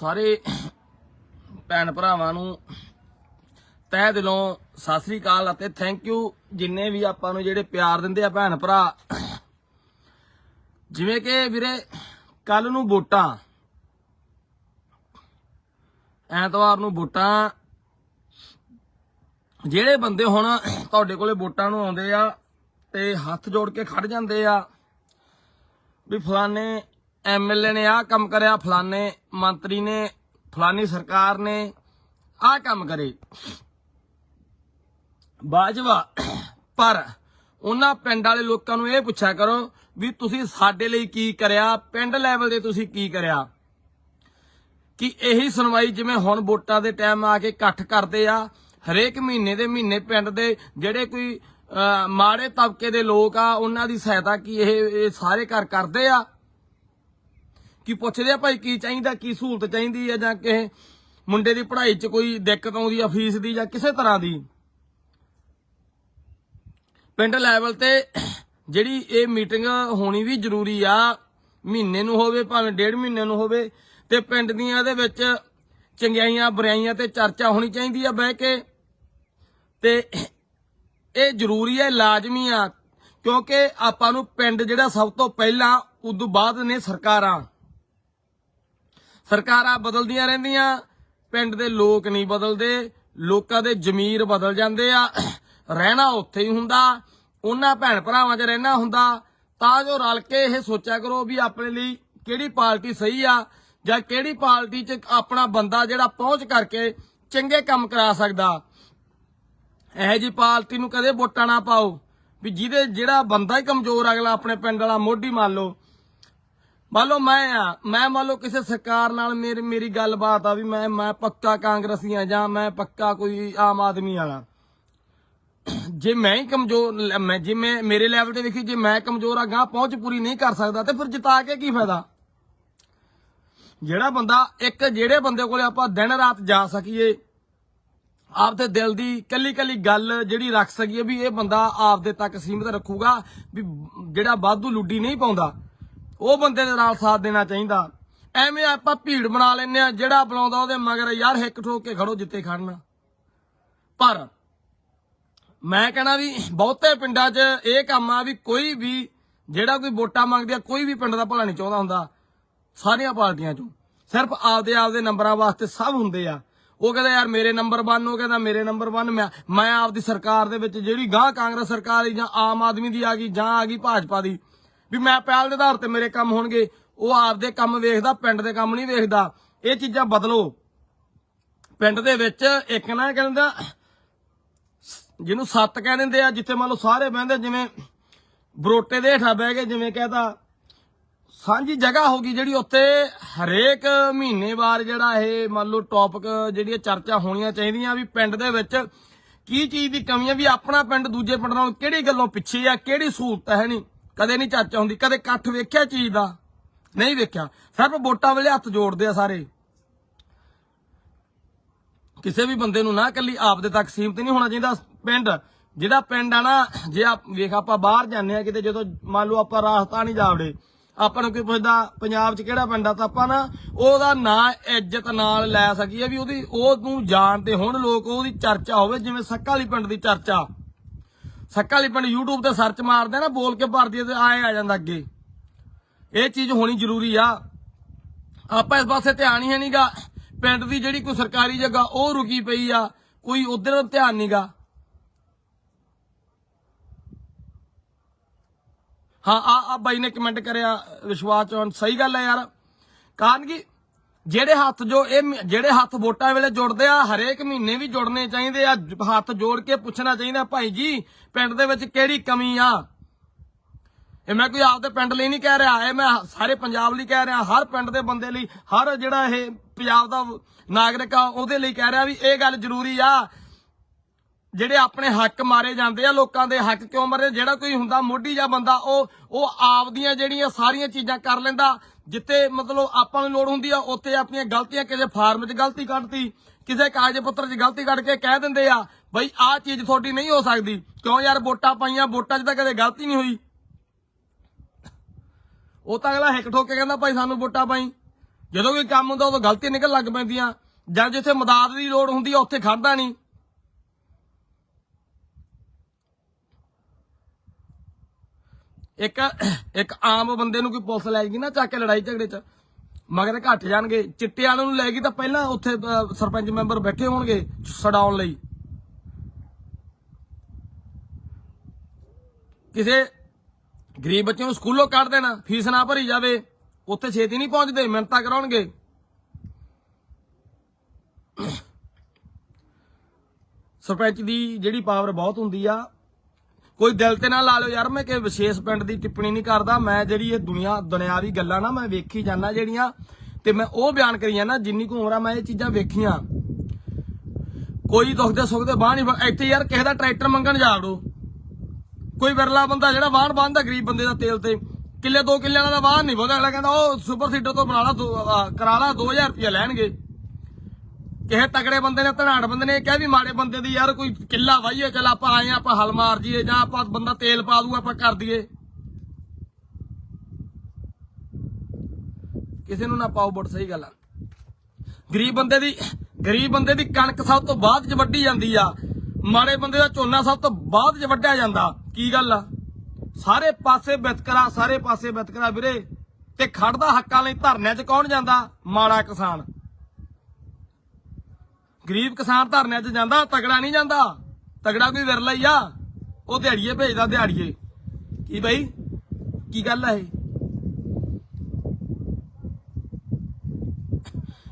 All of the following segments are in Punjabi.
ਸਾਰੇ ਭੈਣ ਭਰਾਵਾਂ ਨੂੰ ਤਹਿ ਦਿਲੋਂ ਸਤਿ ਸ੍ਰੀ ਅਕਾਲ ਅਤੇ ਥੈਂਕ ਯੂ ਜਿੰਨੇ ਵੀ ਆਪਾਂ ਨੂੰ ਜਿਹੜੇ ਪਿਆਰ ਦਿੰਦੇ ਆ ਭੈਣ ਭਰਾ। ਜਿਵੇਂ ਕਿ ਵੀਰੇ ਕੱਲ ਨੂੰ ਵੋਟਾਂ। ਐਤਵਾਰ ਨੂੰ ਵੋਟਾਂ। ਜਿਹੜੇ ਬੰਦੇ ਹੁਣ ਤੁਹਾਡੇ ਕੋਲੇ ਵੋਟਾਂ ਨੂੰ ਆਉਂਦੇ ਆ ਤੇ ਹੱਥ ਜੋੜ ਕੇ ਖੜ ਜਾਂਦੇ ਆ ਵੀ ਫਲਾਣੇ ਐਮਐਲਏ ਨੇ ਆਹ ਕੰਮ ਕਰਿਆ, ਫਲਾਣੇ ਮੰਤਰੀ ਨੇ ਫਲਾਨੀ ਸਰਕਾਰ ਨੇ ਆਹ ਕੰਮ ਕਰੇ। ਬਾਜਵਾ ਪਰ ਉਹਨਾਂ ਪਿੰਡ ਵਾਲੇ ਲੋਕਾਂ ਨੂੰ ਇਹ ਪੁੱਛਿਆ ਕਰੋ ਵੀ ਤੁਸੀਂ ਸਾਡੇ ਲਈ ਕੀ ਕਰਿਆ, ਪਿੰਡ ਲੈਵਲ ਤੇ ਤੁਸੀਂ ਕੀ ਕਰਿਆ? ਕਿ ਇਹੀ ਸੁਣਵਾਈ ਜਿਵੇਂ ਹੁਣ ਵੋਟਾਂ ਦੇ ਟਾਈਮ ਆ ਕੇ ਇਕੱਠ ਕਰਦੇ ਆ, ਹਰੇਕ ਮਹੀਨੇ ਦੇ ਮਹੀਨੇ ਪਿੰਡ ਦੇ ਜਿਹੜੇ ਕੋਈ ਮਾੜੇ ਤਬਕੇ ਦੇ ਲੋਕ ਆ, ਉਹਨਾਂ ਦੀ ਸਹਾਇਤਾ ਕੀ ਇਹ ਇਹ ਸਾਰੇ ਘਰ ਕਰਦੇ ਆ? ਕੀ ਪੁੱਛਦੇ ਆ ਭਾਈ, ਕੀ ਚਾਹੀਦਾ, ਕੀ ਸਹੂਲਤ ਚਾਹੀਦੀ ਆ ਜਾਂ ਕਿਸੇ ਮੁੰਡੇ ਦੀ ਪੜ੍ਹਾਈ 'ਚ ਕੋਈ ਦਿੱਕਤ ਆਉਂਦੀ ਆ ਫੀਸ ਦੀ ਜਾਂ ਕਿਸੇ ਤਰ੍ਹਾਂ ਦੀ? ਪਿੰਡ ਲੈਵਲ ਤੇ ਜਿਹੜੀ ਇਹ ਮੀਟਿੰਗ ਹੋਣੀ ਵੀ ਜ਼ਰੂਰੀ ਆ, ਮਹੀਨੇ ਨੂੰ ਹੋਵੇ, ਭਾਵੇਂ ਡੇਢ ਮਹੀਨੇ ਨੂੰ ਹੋਵੇ, ਤੇ ਪਿੰਡ ਦੀਆਂ ਇਹਦੇ ਵਿੱਚ ਚੰਗਿਆਈਆਂ ਬੁਰਾਈਆਂ ਤੇ ਚਰਚਾ ਹੋਣੀ ਚਾਹੀਦੀ ਆ ਬਹਿ ਕੇ। ਤੇ ਇਹ ਜ਼ਰੂਰੀ ਹੈ ਲਾਜ਼ਮੀ ਆ, ਕਿਉਂਕਿ ਆਪਾਂ ਨੂੰ ਪਿੰਡ ਜਿਹੜਾ ਸਭ ਤੋਂ ਪਹਿਲਾਂ, ਉਦੋਂ ਬਾਅਦ ਨੇ ਸਰਕਾਰਾਂ। ਸਰਕਾਰਾਂ ਬਦਲਦੀਆਂ ਰਹਿੰਦੀਆਂ, ਪਿੰਡ ਦੇ ਲੋਕ ਨਹੀਂ ਬਦਲਦੇ, ਲੋਕਾਂ ਦੇ ਜ਼ਮੀਰ ਬਦਲ ਜਾਂਦੇ ਆ, ਰਹਿਣਾ ਉੱਥੇ ਹੀ ਹੁੰਦਾ, ਉਹਨਾਂ ਭੈਣ ਭਰਾਵਾਂ 'ਚ ਰਹਿਣਾ ਹੁੰਦਾ, ਤਾਂ ਜੋ ਰਲ ਕੇ ਇਹ ਸੋਚਿਆ ਕਰੋ ਵੀ ਆਪਣੇ ਲਈ ਕਿਹੜੀ ਪਾਰਟੀ ਸਹੀ ਆ, ਜਾਂ ਕਿਹੜੀ ਪਾਰਟੀ 'ਚ ਆਪਣਾ ਬੰਦਾ ਜਿਹੜਾ ਪਹੁੰਚ ਕਰਕੇ ਚੰਗੇ ਕੰਮ ਕਰਾ ਸਕਦਾ। ਇਹੋ ਜੀ ਪਾਰਟੀ ਨੂੰ ਕਦੇ ਵੋਟਾਂ ਨਾ ਪਾਓ, ਵੀ ਜਿਹਦੇ ਜਿਹੜਾ ਬੰਦਾ ਹੀ ਕਮਜ਼ੋਰ ਅਗਲਾ ਆਪਣੇ ਪਿੰਡ ਵਾਲਾ ਮੋਢੀ ਮੰਨ ਲਓ ਮੰਨ ਲਓ ਮੈਂ ਆ, ਮੈਂ ਮੰਨ ਲਓ ਕਿਸੇ ਸਰਕਾਰ ਨਾਲ ਮੇਰੀ ਮੇਰੀ ਗੱਲਬਾਤ ਆ ਵੀ ਮੈਂ ਮੈਂ ਪੱਕਾ ਕਾਂਗਰਸੀ ਆ ਜਾਂ ਮੈਂ ਪੱਕਾ ਕੋਈ ਆਮ ਆਦਮੀ ਵਾਲਾ ਜੇ ਮੈਂ ਹੀ ਕਮਜ਼ੋਰ ਮੈਂ, ਜੇ ਮੈਂ, ਮੇਰੇ ਲੈਵਲ ਤੇ ਵੇਖੀ ਜੇ ਮੈਂ ਕਮਜ਼ੋਰ ਆ ਗਾਂ ਪਹੁੰਚ ਪੂਰੀ ਨਹੀਂ ਕਰ ਸਕਦਾ ਤੇ ਫਿਰ ਜਿਤਾ ਕੇ ਕੀ ਫਾਇਦਾ? ਜਿਹੜਾ ਬੰਦਾ, ਇੱਕ ਜਿਹੜੇ ਬੰਦੇ ਕੋਲੇ ਆਪਾਂ ਦਿਨ ਰਾਤ ਜਾ ਸਕੀਏ, ਆਪਦੇ ਦਿਲ ਦੀ ਕੱਲੀ ਕੱਲੀ ਗੱਲ ਜਿਹੜੀ ਰੱਖ ਸਕੀਏ ਵੀ ਇਹ ਬੰਦਾ ਆਪਦੇ ਤੱਕ ਸੀਮਿਤ ਰੱਖੂਗਾ ਵੀ ਜਿਹੜਾ ਬਾਦੂ ਲੁੱਡੀ ਨਹੀਂ ਪਾਉਂਦਾ। ਉਹ ਬੰਦੇ ਦੇ ਨਾਲ ਸਾਥ ਦੇਣਾ ਚਾਹੀਦਾ। ਐਵੇਂ ਆਪਾਂ ਭੀੜ ਬਣਾ ਲੈਨੇ ਆ ਜਿਹੜਾ ਬੁਲਾਉਂਦਾ ਉਹਦੇ ਮਗਰ ਯਾਰ ਹਿੱਕ ਠੋਕ ਕੇ ਖੜੋ ਜਿੱਤੇ ਖੜਨਾ। ਪਰ ਮੈਂ ਕਹਿਣਾ ਵੀ ਬਹੁਤੇ ਪਿੰਡਾਂ 'ਚ ਇਹ ਕੰਮ ਆ ਵੀ ਕੋਈ ਵੀ ਜਿਹੜਾ ਕੋਈ ਵੋਟਾਂ ਮੰਗਦੀ ਆ, ਕੋਈ ਵੀ ਪਿੰਡ ਦਾ ਭਲਾ ਨਹੀਂ ਚਾਹੁੰਦਾ ਹੁੰਦਾ, ਸਾਰੀਆਂ ਪਾਰਟੀਆਂ 'ਚੋਂ। ਸਿਰਫ ਆਪਦੇ ਆਪਦੇ ਨੰਬਰਾਂ ਵਾਸਤੇ ਸਭ ਹੁੰਦੇ ਆ। ਉਹ ਕਹਿੰਦਾ, ਯਾਰ ਮੇਰੇ ਨੰਬਰ 1 ਉਹ ਕਹਿੰਦਾ, ਮੇਰੇ ਨੰਬਰ 1 ਮੈਂ ਮੈਂ ਆਪਦੀ ਸਰਕਾਰ ਦੇ ਵਿੱਚ ਜਿਹੜੀ ਗਾਂ ਕਾਂਗਰਸ ਸਰਕਾਰ ਜਾਂ ਆਮ ਆਦਮੀ ਦੀ ਆ ਗਈ ਜਾਂ ਆ ਗਈ ਭਾਜਪਾ ਦੀ। ਵੀ ਮੈਂ ਪਹਿਲ ਦੇ ਆਧਾਰ ਤੇ ਮੇਰੇ ਕੰਮ ਹੋਣਗੇ, ਉਹ ਆਪਦੇ ਕੰਮ ਵੇਖਦਾ, ਪਿੰਡ ਦੇ ਕੰਮ ਨਹੀਂ ਵੇਖਦਾ। ਇਹ ਚੀਜ਼ਾਂ ਬਦਲੋ। ਪਿੰਡ ਦੇ ਵਿੱਚ ਇੱਕ ਨਾ ਕਹਿੰਦਾ, ਜਿਹਨੂੰ ਸੱਤ ਕਹਿ ਦਿੰਦੇ ਆ, ਜਿੱਥੇ ਮੰਨ ਲਓ ਸਾਰੇ ਬਹਿੰਦੇ ਜਿਵੇਂ ਬਰੋਟੇ ਦੇ ਹੇਠਾਂ ਬਹਿ ਕੇ ਜਿਵੇਂ ਕਹਤਾ, ਸਾਂਝੀ ਜਗ੍ਹਾ ਹੋ ਗਈ ਜਿਹੜੀ ਉੱਥੇ ਹਰੇਕ ਮਹੀਨੇ ਬਾਅਦ ਜਿਹੜਾ ਇਹ ਮੰਨ ਲਓ ਟੌਪਿਕ ਜਿਹੜੀਆਂ ਚਰਚਾ ਹੋਣੀਆਂ ਚਾਹੀਦੀਆਂ ਵੀ ਪਿੰਡ ਦੇ ਵਿੱਚ ਕੀ ਚੀਜ਼ ਦੀ ਕਮੀ ਹੈ ਵੀ ਆਪਣਾ ਪਿੰਡ ਦੂਜੇ ਪਿੰਡ ਨਾਲੋਂ ਕਿਹੜੀ ਗੱਲੋਂ ਪਿੱਛੇ ਆ, ਕਿਹੜੀ ਸਹੂਲਤ ਹੈ ਨਹੀਂ। ਕਦੇ ਨਹੀਂ ਚਰਚਾ ਹੁੰਦੀ ਕਦੇ ਇਕੱਠ ਵੇਖਿਆ ਚੀਜ਼ ਦਾ। ਨਹੀਂ ਵੇਖਿਆ। ਸਿਰਫ ਵੋਟਾਂ ਵੇਲੇ ਹੱਥ ਜੋੜਦੇ ਆ ਸਾਰੇ। ਕਿਸੇ ਵੀ ਬੰਦੇ ਨੂੰ ਨਾ ਕੱਲੀ ਆਪਦੇ ਤੱਕ ਸੀਮਤ ਨਹੀਂ ਹੋਣਾ ਚਾਹੀਦਾ ਪਿੰਡ। ਜਿਹੜਾ ਪਿੰਡ ਆ ਨਾ, ਜੇ ਆਪ ਵੇਖ ਆਪਾਂ ਬਾਹਰ ਜਾਂਦੇ ਆ ਕਿਤੇ, ਜਦੋਂ ਮੰਨ ਲਓ ਆਪਾਂ ਰਾਜਸਥਾਨ ਹੀ ਜਾਵੜੇ, ਆਪਾਂ ਨੂੰ ਕੋਈ ਪੁੱਛਦਾ ਪੰਜਾਬ 'ਚ ਕਿਹੜਾ ਪਿੰਡ ਆ, ਤਾਂ ਆਪਾਂ ਨਾ ਉਹਦਾ ਨਾਂ ਇੱਜ਼ਤ ਨਾਲ ਲੈ ਸਕੀਏ ਵੀ ਉਹਦੀ ਉਹ ਉਹਨੂੰ ਜਾਣਦੇ ਹੁਣ ਲੋਕ, ਉਹਦੀ ਚਰਚਾ ਹੋਵੇ, ਜਿਵੇਂ ਸੱਕਾ ਵਾਲੀ ਪਿੰਡ ਦੀ ਚਰਚਾ। ਸੱਕਾ ਵਾਲੀ ਪਿੰਡ YouTube ਤੇ ਸਰਚ ਮਾਰਦੇ ਆ ਨਾ, ਬੋਲ ਕੇ ਭਰਦੀ ਤੇ ਆਏ ਆ ਜਾਂਦਾ ਅੱਗੇ। ਇਹ ਚੀਜ਼ ਹੋਣੀ ਜ਼ਰੂਰੀ ਆ। ਆਪਾਂ ਇਸ ਪਾਸੇ ਧਿਆਨ ਹੀ ਨਹੀਂਗਾ। ਪਿੰਡ ਦੀ ਜਿਹੜੀ ਕੋਈ ਸਰਕਾਰੀ ਜਗ੍ਹਾ, ਉਹ ਰੁਕੀ ਪਈ ਆ। ਕੋਈ ਉਧਰ ਧਿਆਨ ਨਹੀਂਗਾ। ਹਾਂ, ਆ ਆ ਬਾਈ ਨੇ ਕਮੈਂਟ ਕਰਿਆ ਵਿਸ਼ਵਾਸ ਚੌਨ ਸਹੀ ਗੱਲ ਹੈ ਯਾਰ। ਕਾਰਨ ਕਿ? ਜਿਹੜੇ ਹੱਥ ਜੋ ਇਹ ਜਿਹੜੇ ਹੱਥ ਵੋਟਾਂ ਵੇਲੇ ਜੁੜਦੇ ਆ, ਹਰੇਕ ਮਹੀਨੇ ਵੀ ਜੁੜਨੇ ਚਾਹੀਦੇ ਆ ਹੱਥ ਜੋੜ ਕੇ ਪੁੱਛਣਾ ਚਾਹੀਦਾ, ਭਾਈ ਜੀ, ਪਿੰਡ ਦੇ ਵਿੱਚ ਕਿਹੜੀ ਕਮੀ ਆ? ਇਹ ਮੈਂ ਕੋਈ ਆਪਦੇ ਪਿੰਡ ਲਈ ਨਹੀਂ ਕਹਿ ਰਿਹਾ, ਇਹ ਮੈਂ ਸਾਰੇ ਪੰਜਾਬ ਲਈ ਕਹਿ ਰਿਹਾ, ਹਰ ਪਿੰਡ ਦੇ ਬੰਦੇ ਲਈ, ਹਰ ਜਿਹੜਾ ਇਹ ਪੰਜਾਬ ਦਾ ਨਾਗਰਿਕ ਆ, ਉਹਦੇ ਲਈ ਕਹਿ ਰਿਹਾ ਵੀ ਇਹ ਗੱਲ ਜ਼ਰੂਰੀ ਆ। ਜਿਹੜੇ ਆਪਣੇ ਹੱਕ ਮਾਰੇ ਜਾਂਦੇ ਆ ਲੋਕਾਂ ਦੇ, ਹੱਕ ਕਿਉਂ ਮਾਰੇ? ਜਿਹੜਾ ਕੋਈ ਹੁੰਦਾ ਮੋਢੀ ਜਾਂ ਬੰਦਾ, ਉਹ ਉਹ ਆਪਦੀਆਂ ਜਿਹੜੀਆਂ ਸਾਰੀਆਂ ਚੀਜ਼ਾਂ ਕਰ ਲੈਂਦਾ ਜਿੱਥੇ ਮਤਲਬ ਆਪਾਂ ਨੂੰ ਲੋੜ ਹੁੰਦੀ ਆ, ਉੱਥੇ ਆਪਣੀਆਂ ਗਲਤੀਆਂ ਕਿਸੇ ਫਾਰਮ 'ਚ ਗਲਤੀ ਕੱਢਤੀ, ਕਿਸੇ ਕਾਗਜ਼ ਪੱਤਰ 'ਚ ਗਲਤੀ ਕੱਢ ਕੇ ਕਹਿ ਦਿੰਦੇ ਆ, ਬਈ ਆਹ ਚੀਜ਼ ਤੁਹਾਡੀ ਨਹੀਂ ਹੋ ਸਕਦੀ। ਕਿਉਂ ਯਾਰ ਵੋਟਾਂ ਪਾਈਆਂ, ਵੋਟਾਂ 'ਚ ਤਾਂ ਕਦੇ ਗਲਤੀ ਨਹੀਂ ਹੋਈ? ਉਹ ਤਾਂ ਅਗਲਾ ਹਿੱਕ ਠੋਕ ਕੇ ਕਹਿੰਦਾ, ਭਾਈ ਸਾਨੂੰ ਵੋਟਾਂ ਪਾਈ। ਜਦੋਂ ਕੋਈ ਕੰਮ ਹੁੰਦਾ, ਉਦੋਂ ਗਲਤੀ ਨਿਕਲ ਲੱਗ ਪੈਂਦੀਆਂ। ਜਾਂ ਜਿੱਥੇ ਮਦਦ ਦੀ ਲੋੜ ਹੁੰਦੀ ਆ, ਉੱਥੇ ਖੜਦਾ ਨਹੀਂ। ਇੱਕ ਇੱਕ ਆਮ ਬੰਦੇ ਨੂੰ ਕੋਈ ਪੁਲਿਸ ਲੈ ਗਈ ਨਾ ਚੱਕ ਕੇ ਲੜਾਈ ਝਗੜੇ 'ਚ। ਮਗਰ ਘੱਟ ਜਾਣਗੇ। ਚਿੱਟੇ ਵਾਲਿਆਂ ਨੂੰ ਲੈ ਗਈ ਤਾਂ ਪਹਿਲਾਂ ਉੱਥੇ ਸਰਪੰਚ ਮੈਂਬਰ ਬੈਠੇ ਹੋਣਗੇ ਛਡਾਉਣ ਲਈ। ਕਿਸੇ ਗਰੀਬ ਬੱਚੇ ਨੂੰ ਸਕੂਲੋਂ ਕੱਢ ਦੇਣਾ, ਫੀਸ ਨਾ ਭਰੀ ਜਾਵੇ, ਉੱਥੇ ਛੇਤੀ ਨਹੀਂ ਪਹੁੰਚਦੇ ਮਿਹਨਤਾਂ ਕਰਾਉਣਗੇ। ਸਰਪੰਚ ਦੀ ਜਿਹੜੀ ਪਾਵਰ ਬਹੁਤ ਹੁੰਦੀ ਆ ਕੋਈ ਦਿਲ ਤੇ ਨਾ ਲਾ ਲਿਓ ਯਾਰ ਮੈਂ ਕਿ ਵਿਸ਼ੇਸ਼ ਪਿੰਡ ਦੀ ਟਿੱਪਣੀ ਨਹੀਂ ਕਰਦਾ। ਮੈਂ ਜਿਹੜੀ ਇਹ ਦੁਨੀਆ ਦੁਨਿਆਵੀ ਗੱਲਾਂ ਨਾ ਮੈਂ ਵੇਖੀ ਜਾਂਦਾ ਜਿਹੜੀਆਂ ਤੇ ਮੈਂ ਉਹ ਬਿਆਨ ਕਰੀ ਜਾਂਦਾ ਜਿੰਨੀ ਕੁ ਉਮਰ ਆ ਮੈਂ ਇਹ ਚੀਜ਼ਾਂ ਵੇਖੀਆਂ। ਕੋਈ ਦੁੱਖ ਦੇ ਸੁੱਖ ਦੇ ਬਾਹ ਨਹੀਂ ਇੱਥੇ ਯਾਰ ਕਿਸੇ ਦਾ ਟਰੈਕਟਰ ਮੰਗਣ ਜਾੜੋ ਕੋਈ ਵਿਰਲਾ ਬੰਦਾ ਜਿਹੜਾ ਵਾਹਣ ਬੰਦਾ ਗਰੀਬ ਬੰਦੇ ਦਾ ਤੇਲ ਤੇ ਕਿੱਲੇ ਦੋ ਕਿੱਲੇ ਕਿੱਲਿਆਂ ਦਾ ਵਾਹਣ ਨਹੀਂ ਬਹੁਤਾ ਅਗਲਾ ਕਹਿੰਦਾ ਉਹ ਸੁਪਰ ਸੀਡਰ ਤੋਂ ਬਣਾ ਲਾ ਦੋ ਆਹ, ਕਰਾ ਲਾ 2000 ਰੁਪਇਆ ਲੈਣਗੇ। ਕਿਸੇ ਤਗੜੇ ਬੰਦੇ ਨੇ ਧਨਾੜ ਬੰਦੇ ਨੇ ਕਿਹਾ ਵੀ ਮਾੜੇ ਬੰਦੇ ਦੀ ਯਾਰ ਕੋਈ ਕਿੱਲਾ ਵਾਹੀਏ, ਚੱਲ ਆਪਾਂ ਆਏ ਆਪਾਂ ਹਲ ਮਾਰ ਜੀਏ ਜਾਂ ਆਪਾਂ ਬੰਦਾ ਤੇਲ ਪਾ ਦੂ, ਆਪਾਂ ਕਰ ਦਈਏ। ਕਿਸੇ ਨੂੰ ਨਾ ਪਾਓ ਬੁੱਟ ਸਹੀ ਗੱਲ ਆ। ਗਰੀਬ ਬੰਦੇ ਦੀ, ਗਰੀਬ ਬੰਦੇ ਦੀ ਕਣਕ ਸਭ ਤੋਂ ਬਾਅਦ ਚ ਵੱਢੀ ਜਾਂਦੀ ਆ। ਮਾੜੇ ਬੰਦੇ ਦਾ ਝੋਨਾ ਸਭ ਤੋਂ ਬਾਅਦ ਚ ਵੱਢਿਆ ਜਾਂਦਾ। ਕੀ ਗੱਲ ਆ? ਸਾਰੇ ਪਾਸੇ ਵਿਤਕਰਾ ਸਾਰੇ ਪਾਸੇ ਵਿਤਕਰਾ ਵੀਰੇ। ਤੇ ਖੜਦਾ ਹੱਕਾਂ ਲਈ ਧਰਨਿਆਂ 'ਚ ਕੌਣ ਜਾਂਦਾ? ਮਾੜਾ ਕਿਸਾਨ। ਗਰੀਬ ਕਿਸਾਨ ਧਰਨਿਆਂ 'ਚ ਜਾਂਦਾ, ਤਗੜਾ ਨਹੀਂ ਜਾਂਦਾ। ਤਗੜਾ ਕੋਈ ਵਿਰਲਾ ਹੀ ਆ। ਉਹ ਦਿਹਾੜੀਏ ਭੇਜਦਾ ਦਿਹਾੜੀਏ। ਕੀ ਬਈ? ਕੀ ਗੱਲ ਆ ਇਹ?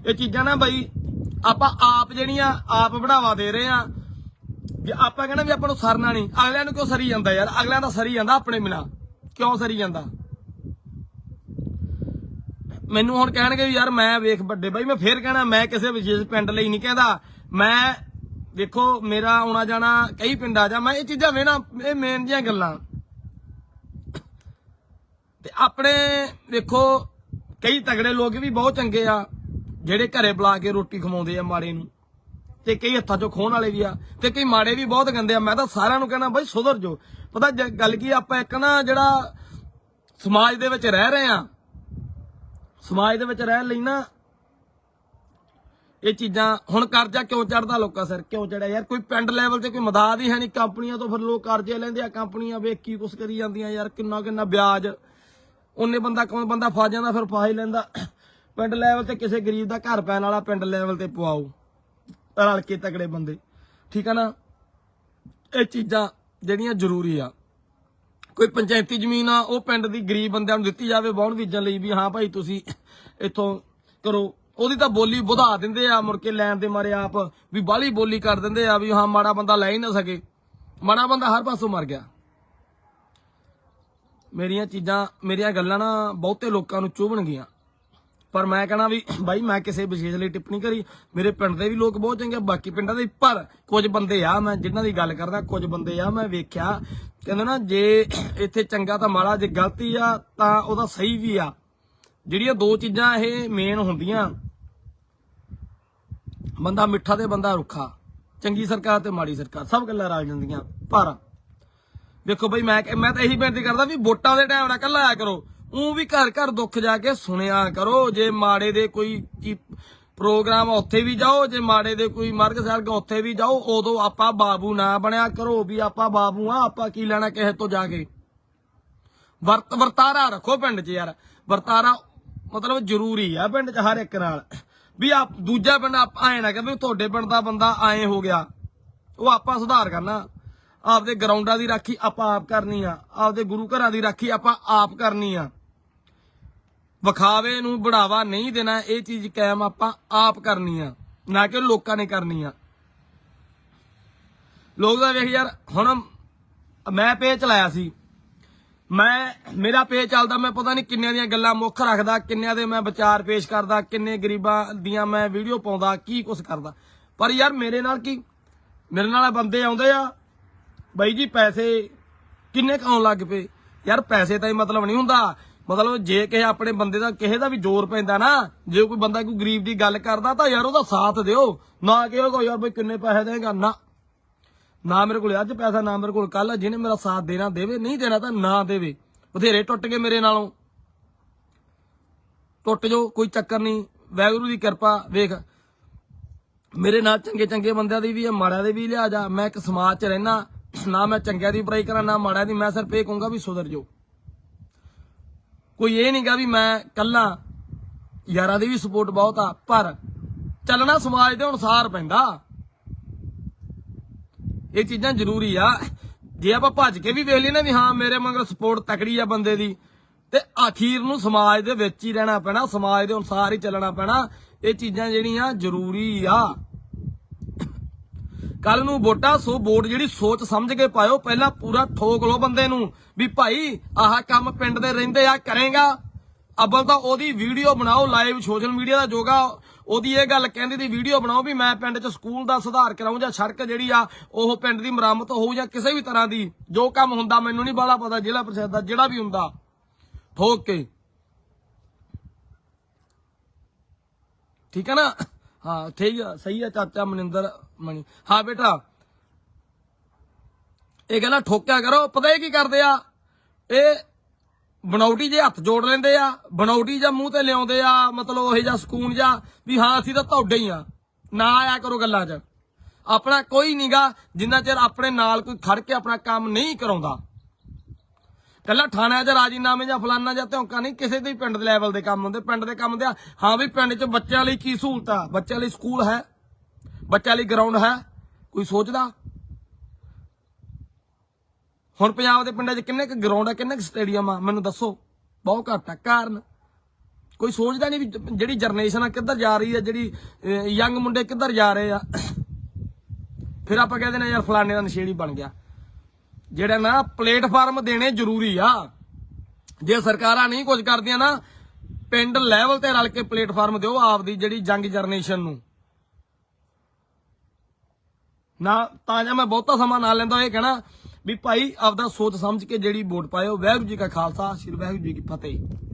ਇਹ ਚੀਜ਼ਾਂ ਨਾ ਬਈ, ਆਪਾਂ ਆਪ ਜਿਹੜੀਆਂ ਆਪ ਬਣਾਵਾ ਦੇ ਰਹੇ ਆ ਵੀ ਆਪਾਂ ਕਹਿੰਦਾ ਵੀ ਆਪਾਂ ਨੂੰ ਸਰਨਾ ਨਹੀਂ। ਅਗਲਿਆਂ ਨੂੰ ਕਿਉਂ ਸਰੀ ਜਾਂਦਾ ਯਾਰ? ਅਗਲਿਆਂ ਦਾ ਸਰੀ ਜਾਂਦਾ ਆਪਣੇ ਬਿਨਾ। ਕਿਉਂ ਸਰੀ ਜਾਂਦਾ? ਮੈਨੂੰ ਹੁਣ ਕਹਿਣਗੇ ਵੀ ਯਾਰ ਮੈਂ ਵੇਖ ਵੱਡੇ ਬਾਈ, ਮੈਂ ਫੇਰ ਕਹਿਣਾ, ਮੈਂ ਕਿਸੇ ਵਿਸ਼ੇਸ਼ ਪਿੰਡ ਲਈ ਨਹੀਂ ਕਹਿੰਦਾ। ਮੈਂ ਵੇਖੋ, ਮੇਰਾ ਆਉਣਾ ਜਾਣਾ ਕਈ ਪਿੰਡਾਂ ਜਾ ਮੈਂ ਇਹ ਚੀਜ਼ਾਂ ਵੇਣਾ ਇਹ ਮੇਨ ਜੀਆਂ ਗੱਲਾਂ। ਤੇ ਆਪਣੇ ਵੇਖੋ, ਕਈ ਤਗੜੇ ਲੋਕ ਵੀ ਬਹੁਤ ਚੰਗੇ ਆ, ਜਿਹੜੇ ਘਰੇ ਬੁਲਾ ਕੇ ਰੋਟੀ ਖਵਾਉਂਦੇ ਆ ਮਾੜੇ ਨੂੰ। ਤੇ ਕਈ ਹੱਥਾਂ 'ਚੋਂ ਖੋਣ ਵਾਲੇ ਵੀ ਆ, ਤੇ ਕਈ ਮਾੜੇ ਵੀ ਬਹੁਤ ਗੰਦੇ ਆ। ਮੈਂ ਤਾਂ ਸਾਰਿਆਂ ਨੂੰ ਕਹਿਣਾ, ਬਾਈ ਸੁਧਰ ਜੋ ਪਤਾ ਜ- ਗੱਲ ਕੀ ਆਪਾਂ ਇੱਕ ਨਾ ਜਿਹੜਾ ਸਮਾਜ ਦੇ ਵਿੱਚ ਰਹਿ ਰਹੇ ਆ ਸਮਾਜ ਦੇ ਵਿੱਚ ਰਹਿਣ ਲਈ ਨਾ ਇਹ ਚੀਜ਼ਾਂ ਹੁਣ ਕਰਜ਼ਾ ਕਿਉਂ ਚੜਦਾ ਲੋਕਾਂ ਸਿਰ? ਕਿਉਂ ਚੜਿਆ ਯਾਰ? ਕੋਈ ਪਿੰਡ ਲੈਵਲ ਤੇ ਕੋਈ ਮਦਦ ਹੀ ਹੈ ਨਹੀਂ। ਕੰਪਨੀਆਂ ਤੋਂ ਫਿਰ ਲੋਕ ਕਰਜ਼ੇ ਲੈਂਦੇ ਆ। ਕੰਪਨੀਆਂ ਵੇਖ ਕੀ ਕੁਛ ਕਰੀ ਜਾਂਦੀਆਂ ਯਾਰ। ਕਿੰਨਾ ਕਿੰਨਾ ਵਿਆਜ। ਉਹਨੇ ਬੰਦਾ ਕੌਣ? ਬੰਦਾ ਫਸ ਜਾਂਦਾ ਫਿਰ ਫਾਹ ਹੀ ਲੈਂਦਾ। ਪਿੰਡ ਲੈਵਲ ਤੇ ਕਿਸੇ ਗਰੀਬ ਦਾ ਘਰ ਪੈਣ ਵਾਲਾ ਪਿੰਡ ਲੈਵਲ ਤੇ ਪਵਾਓ ਰਲ ਕੇ ਤਕੜੇ ਬੰਦੇ। ਠੀਕ ਆ ਨਾ? ਇਹ ਚੀਜ਼ਾਂ ਜਿਹੜੀਆਂ ਜ਼ਰੂਰੀ ਆ। ਕੋਈ ਪੰਚਾਇਤੀ ਜ਼ਮੀਨ ਆ, ਉਹ ਪਿੰਡ ਦੀ ਗਰੀਬ ਬੰਦਿਆਂ ਨੂੰ ਦਿੱਤੀ ਜਾਵੇ ਵਾਹੁਣ ਬੀਜਣ ਲਈ ਵੀ, ਹਾਂ ਭਾਈ ਤੁਸੀਂ ਇੱਥੋਂ ਕਰੋ। ਉਹਦੀ ਤਾਂ ਬੋਲੀ ਵਧਾ ਦਿੰਦੇ ਆ, ਮੁੜ ਕੇ ਲੈਣ ਦੇ ਮਾਰੇ ਆਪ ਵੀ ਬਾਹਲੀ ਬੋਲੀ ਕਰ ਦਿੰਦੇ ਆ ਵੀ ਹਾਂ, ਮਾੜਾ ਬੰਦਾ ਲੈ ਹੀ ਨਾ ਸਕੇ। ਮਾੜਾ ਬੰਦਾ ਹਰ ਪਾਸੋਂ ਮਰ ਗਿਆ। ਮੇਰੀਆਂ ਚੀਜ਼ਾਂ, ਮੇਰੀਆਂ ਗੱਲਾਂ ਨਾ ਬਹੁਤੇ ਲੋਕਾਂ ਨੂੰ ਚੁਭਣਗੀਆਂ ਪਰ ਮੈਂ ਕਹਣਾ ਵੀ, ਬਾਈ ਮੈਂ ਕਿਸੇ ਵਿਸ਼ੇਸ਼ ਲਈ ਟਿੱਪਣੀ ਕਰੀ। ਮੇਰੇ ਪਿੰਡ ਦੇ ਵੀ ਲੋਕ ਬਹੁਤ ਚੰਗੇ ਬਾਕੀ ਪਿੰਡਾਂ ਦੇ ਪਰ ਕੁਝ ਬੰਦੇ ਆ ਮੈਂ, ਜਿਨ੍ਹਾਂ ਦੀ ਗੱਲ ਕਰਦਾ, ਕੁਝ ਬੰਦੇ ਆ ਮੈਂ ਵੇਖਿਆ ਕਹਿੰਦੇ ਨਾ, ਜੇ ਇੱਥੇ ਚੰਗਾ ਤਾਂ ਮਾੜਾ, ਜੇ ਗਲਤੀ ਆ ਤਾਂ ਉਹਦਾ ਸਹੀ ਵੀ ਆ। ਜਿਹੜੀਆਂ ਦੋ ਚੀਜ਼ਾਂ ਇਹ ਮੇਨ ਹੁੰਦੀਆਂ, ਬੰਦਾ ਮਿੱਠਾ ਤੇ ਬੰਦਾ ਰੁੱਖਾ, ਚੰਗੀ ਸਰਕਾਰ ਤੇ ਮਾੜੀ ਸਰਕਾਰ, ਸਭ ਗੱਲਾਂ ਰਲ ਜਾਂਦੀਆਂ। ਪਰ ਦੇਖੋ ਬਈ, ਮੈਂ ਮੈਂ ਤਾਂ ਇਹੀ ਬੇਨਤੀ ਕਰਦਾ ਵੀ ਵੋਟਾਂ ਦੇ ਟਾਈਮ ਨਾਲ ਕੱਲਾ ਆਇਆ ਕਰੋ। ਉਹ ਵੀ ਘਰ ਘਰ ਦੁੱਖ ਜਾ ਕੇ ਸੁਣਿਆ ਕਰੋ, ਜੇ ਮਾੜੇ ਦੇ ਕੋਈ ਪ੍ਰੋਗਰਾਮ ਉੱਥੇ ਵੀ ਜਾਓ, ਜੇ ਮਾੜੇ ਦੇ ਕੋਈ ਮਰਗ ਸਰਗ ਉੱਥੇ ਵੀ ਜਾਓ, ਉਦੋਂ ਆਪਾਂ ਬਾਬੂ ਨਾ ਬਣਿਆ ਕਰੋ, ਵੀ ਆਪਾਂ ਬਾਬੂ ਆ, ਆਪਾਂ ਕੀ ਲੈਣਾ ਕਿਸੇ ਤੋਂ ਜਾ ਕੇ? ਵਰਤ, ਵਰਤਾਰਾ ਰੱਖੋ ਪਿੰਡ 'ਚ ਯਾਰ। ਵਰਤਾਰਾ ਮਤਲਬ ਜ਼ਰੂਰੀ ਆ ਪਿੰਡ 'ਚ ਹਰ ਇੱਕ ਨਾਲ। ਵੀ ਆਪ, ਦੂਜਾ ਪਿੰਡ ਆਪ ਐ ਨਾ ਕਿ ਵੀ ਤੁਹਾਡੇ ਪਿੰਡ ਦਾ ਬੰਦਾ ਆਏ ਹੋ ਗਿਆ। ਉਹ ਆਪਾਂ ਸੁਧਾਰ ਕਰਨਾ। ਆਪਦੇ ਗਰਾਊਂਡਾਂ ਦੀ ਰਾਖੀ ਆਪਾਂ ਆਪ ਕਰਨੀ ਆ। ਆਪਦੇ ਗੁਰੂ ਘਰਾਂ ਦੀ ਰਾਖੀ ਆਪਾਂ ਆਪ ਕਰਨੀ ਆ। ਵਿਖਾਵੇ ਨੂੰ ਬੜਾਵਾ ਨਹੀਂ ਦੇਣਾ, ਇਹ ਚੀਜ਼ ਕਾਇਮ ਆਪਾਂ ਆਪ ਕਰਨੀ ਆ, ਨਾ ਕਿ ਲੋਕਾਂ ਨੇ ਕਰਨੀ ਆ। ਲੋਕ ਦਾ ਵੇਖ ਯਾਰ, ਹੁਣ ਮੈਂ ਪੇਜ ਚਲਾਇਆ ਸੀ। ਮੈਂ, ਮੇਰਾ ਪੇਜ ਚੱਲਦਾ, ਮੈਂ ਪਤਾ ਨਹੀਂ ਕਿੰਨਿਆਂ ਦੀਆਂ ਗੱਲਾਂ ਮੁੱਖ ਰੱਖਦਾ, ਕਿੰਨਿਆਂ ਦੇ ਮੈਂ ਵਿਚਾਰ ਪੇਸ਼ ਕਰਦਾ, ਕਿੰਨੇ ਗਰੀਬਾਂ ਦੀਆਂ ਮੈਂ ਵੀਡੀਓ ਪਾਉਂਦਾ, ਕੀ ਕੁਛ ਕਰਦਾ। ਪਰ ਯਾਰ ਮੇਰੇ ਨਾਲ ਕੀ? ਮੇਰੇ ਨਾਲ ਬੰਦੇ ਆਉਂਦੇ ਆ, ਬਾਈ ਜੀ ਪੈਸੇ ਕਿੰਨੇ ਕੁ ਆਉਣ ਲੱਗ ਪਏ? ਯਾਰ ਪੈਸੇ ਤਾਂ ਹੀ ਮਤਲਬ ਨਹੀਂ ਹੁੰਦਾ। ਮਤਲਬ ਜੇ ਕਿਸੇ ਆਪਣੇ ਬੰਦੇ ਦਾ ਕਿਸੇ ਦਾ ਵੀ ਜ਼ੋਰ ਪੈਂਦਾ ਨਾ, ਜੇ ਕੋਈ ਬੰਦਾ ਕੋਈ ਗਰੀਬ ਦੀ ਗੱਲ ਕਰਦਾ ਤਾਂ ਯਾਰ ਉਹਦਾ ਸਾਥ ਦਿਓ। ਨਾ ਕਿ ਉਹ ਕਹੋ, ਯਾਰ ਬਈ ਕਿੰਨੇ ਪੈਸੇ ਦੇਗਾ? ਨਾ। ਨਾ ਮੇਰੇ ਕੋਲ ਅੱਜ ਪੈਸਾ, ਨਾ ਮੇਰੇ ਕੋਲ ਕੱਲ ਜਿਹਨੇ ਮੇਰਾ ਸਾਥ ਦੇਣਾ ਦੇਵੇ, ਨਹੀਂ ਦੇਣਾ ਤਾਂ ਨਾ ਦੇਵੇ। ਬਥੇਰੇ ਟੁੱਟ ਗਏ ਮੇਰੇ ਨਾਲੋਂ। ਟੁੱਟ ਜੋ ਕੋਈ ਚੱਕਰ ਨਹੀਂ। ਵੈਗਰੂ ਦੀ ਕਿਰਪਾ, ਵੇਖ। ਮੇਰੇ ਨਾਲ ਚੰਗੇ ਚੰਗੇ ਬੰਦਿਆਂ ਦੀ ਵੀ ਹੈ ਮਾੜਿਆਂ ਦੇ ਵੀ ਲਿਆ ਜਾ ਮੈਂ ਇੱਕ ਸਮਾਜ 'ਚ ਰਹਿਣਾ ਨਾ ਮੈਂ ਚੰਗਿਆਂ ਦੀ ਬੁਰਾਈ ਕਰਾਂ, ਨਾ ਮਾੜਿਆਂ ਦੀ। ਮੈਂ ਸਿਰਫ ਇਹ ਕਹੂੰਗਾ ਵੀ ਸੁਧਰ ਜਾਓ। ਕੋਈ ਇਹ ਨਹੀਂਗਾ ਵੀ ਮੈਂ ਕੱਲਾ ਯਾਰਾਂ ਦੀ ਵੀ ਸਪੋਰਟ ਬਹੁਤ ਆ, ਪਰ ਚੱਲਣਾ ਸਮਾਜ ਦੇ ਅਨੁਸਾਰ ਪੈਂਦਾ। ਇਹ ਚੀਜ਼ਾਂ ਜ਼ਰੂਰੀ ਆ। ਜੇ ਆਪਾਂ ਭੱਜ ਕੇ ਵੀ ਵੇਖ ਲਈ ਨਾ ਵੀ ਹਾਂ, ਮੇਰੇ ਮਗਰ ਸਪੋਰਟ ਤਕੜੀ ਆ ਬੰਦੇ ਦੀ, ਤੇ ਆਖੀਰ ਨੂੰ ਸਮਾਜ ਦੇ ਵਿੱਚ ਹੀ ਰਹਿਣਾ ਪੈਣਾ, ਸਮਾਜ ਦੇ ਅਨੁਸਾਰ ਹੀ ਚੱਲਣਾ ਪੈਣਾ। ਇਹ ਚੀਜ਼ਾਂ ਜਿਹੜੀਆਂ ਜ਼ਰੂਰੀ ਆ। ਕੱਲ ਨੂੰ ਵੋਟਾਂ, ਸੋ ਵੋਟ ਜਿਹੜੀ ਸੋਚ ਸਮਝ ਕੇ ਪਾਇਓ। ਪਹਿਲਾਂ ਪੂਰਾ ਠੋਕ ਲਓ ਬੰਦੇ ਨੂੰ ਵੀ ਭਾਈ, ਆਹ ਕੰਮ ਪਿੰਡ ਦੇ ਰਹਿੰਦੇ ਆ, ਕਰੇਗਾ। ਅੱਬਲ ਤਾਂ ਉਹਦੀ ਵੀਡੀਓ ਬਣਾਓ, ਲਾਈਵ ਸੋਸ਼ਲ ਮੀਡੀਆ ਦਾ ਜੋਗਾ। ਉਹਦੀ ਇਹ ਗੱਲ ਕਹਿੰਦੀ ਦੀ ਵੀਡੀਓ ਬਣਾਓ ਵੀ ਮੈਂ ਪਿੰਡ 'ਚ ਸਕੂਲ ਦਾ ਸੁਧਾਰ ਕਰਾਉਂ ਜਾਂ ਸੜਕ ਜਿਹੜੀ ਆ, ਉਹ ਪਿੰਡ ਦੀ ਮੁਰੰਮਤ ਹੋਊ ਜਾਂ ਕਿਸੇ ਵੀ ਤਰ੍ਹਾਂ ਦੀ। ਜੋ ਕੰਮ ਹੁੰਦਾ ਮੈਨੂੰ ਨਹੀਂ ਬਾਲਾ ਪਤਾ, ਜ਼ਿਲ੍ਹਾ ਪ੍ਰੀਸ਼ਦ ਦਾ ਜਿਹੜਾ ਵੀ ਹੁੰਦਾ। ਠੋਕ ਕੇ। ਠੀਕ ਹੈ ਨਾ? ਹਾਂ ਠੀਕ ਆ, ਸਹੀ ਆ, ਚਾਚਾ ਮਨਿੰਦਰ ਮਣੀ। ਹਾਂ, ਬੇਟਾ। ਇਹ ਗੱਲਾਂ ਠੋਕਿਆ ਕਰੋ, ਪਤਾ ਇਹ ਕੀ ਕਰਦੇ ਆ? ਇਹ ਬਣਾਉਟੀ ਜੇ ਹੱਥ ਜੋੜ ਲੈਂਦੇ ਆ ਬਣਾਉਟੀ ਜਾਂ ਮੂੰਹ ਤੇ ਲਿਆਉਂਦੇ ਆ, ਮਤਲਬ ਉਹ ਜਿਹਾ ਸਕੂਨ ਜਾਂ ਵੀ ਹਾਂ, ਅਸੀਂ ਤਾਂ ਤੁਹਾਡੇ ਹੀ ਆ। ਨਾ ਆਇਆ ਕਰੋ ਗੱਲਾਂ 'ਚ। ਆਪਣਾ ਕੋਈ ਨਹੀਂਗਾ ਜਿੰਨਾ ਚਿਰ ਆਪਣੇ ਨਾਲ ਕੋਈ ਖੜ ਕੇ ਆਪਣਾ ਕੰਮ ਨਹੀਂ ਕਰਾਉਂਦਾ। ਕੱਲਾ ਥਾਣਿਆਂ 'ਚ ਰਾਜੀਨਾਮੇ ਜਾਂ ਫਲਾਨਾ ਜਾਂ ਧੌਂਕਾ ਨਹੀਂ, ਕਿਸੇ ਦੇ ਪਿੰਡ ਦੇ ਲੈਵਲ ਦੇ ਕੰਮ ਹੁੰਦੇ, ਪਿੰਡ ਦੇ ਕੰਮ ਦੇ ਆ। ਹਾਂ ਵੀ ਪਿੰਡ 'ਚ ਬੱਚਿਆਂ ਲਈ ਕੀ ਸਹੂਲਤ? ਆ ਬੱਚਿਆਂ ਲਈ ਸਕੂਲ ਹੈ, ਬੱਚਿਆਂ ਲਈ ਗਰਾਊਂਡ ਹੈ, ਕੋਈ ਸੋਚਦਾ? ਹੁਣ ਪੰਜਾਬ ਦੇ ਪਿੰਡਾਂ 'ਚ ਕਿੰਨੇ ਕੁ ਗਰਾਊਂਡ ਆ, ਕਿੰਨੇ ਕੁ ਸਟੇਡੀਅਮ ਆ? ਮੈਨੂੰ ਦੱਸੋ, ਬਹੁਤ ਘੱਟ ਆ, ਕਾਰਨ? ਕੋਈ ਸੋਚਦਾ ਨਹੀਂ ਵੀ ਜਿਹੜੀ ਜਨਰੇਸ਼ਨ ਆ ਕਿੱਧਰ ਜਾ ਰਹੀ ਆ, ਜਿਹੜੀ ਯੰਗ ਮੁੰਡੇ ਕਿੱਧਰ ਜਾ ਰਹੇ ਆ? ਫਿਰ ਆਪਾਂ ਕਹਿੰਦੇ ਨੇ ਯਾਰ ਫਲਾਣੇ ਦਾ ਨਸ਼ੇੜੀ ਬਣ ਗਿਆ। ਜਿਹੜਾ ਨਾ ਪਲੇਟਫਾਰਮ ਦੇਣੇ ਜ਼ਰੂਰੀ ਆ। ਜੇ ਸਰਕਾਰਾਂ ਨਹੀਂ ਕੁਝ ਕਰਦੀਆਂ ਨਾ, ਪਿੰਡ ਲੈਵਲ ਤੇ ਰਲ ਕੇ ਪਲੇਟਫਾਰਮ ਦਿਓ ਆਪਦੀ ਜਿਹੜੀ ਜੰਗ ਜਨਰੇਸ਼ਨ ਨੂੰ। ਨਾ, ਤਾਂ ਜਾਂ ਮੈਂ ਬਹੁਤਾ ਸਮਾਂ ਨਾ ਲੈਂਦਾ ਇਹ ਕਹਿਣਾ ਵੀ ਭਾਈ ਆਪਦਾ ਸੋਚ ਸਮਝ ਕੇ ਜਿਹੜੀ ਵੋਟ ਪਾਇਓ। ਵਾਹਿਗੁਰੂ ਜੀ ਕਾ ਖਾਲਸਾ, ਸ੍ਰੀ ਵਾਹਿਗੁਰੂ ਜੀ ਕੀ ਫਤਿਹ।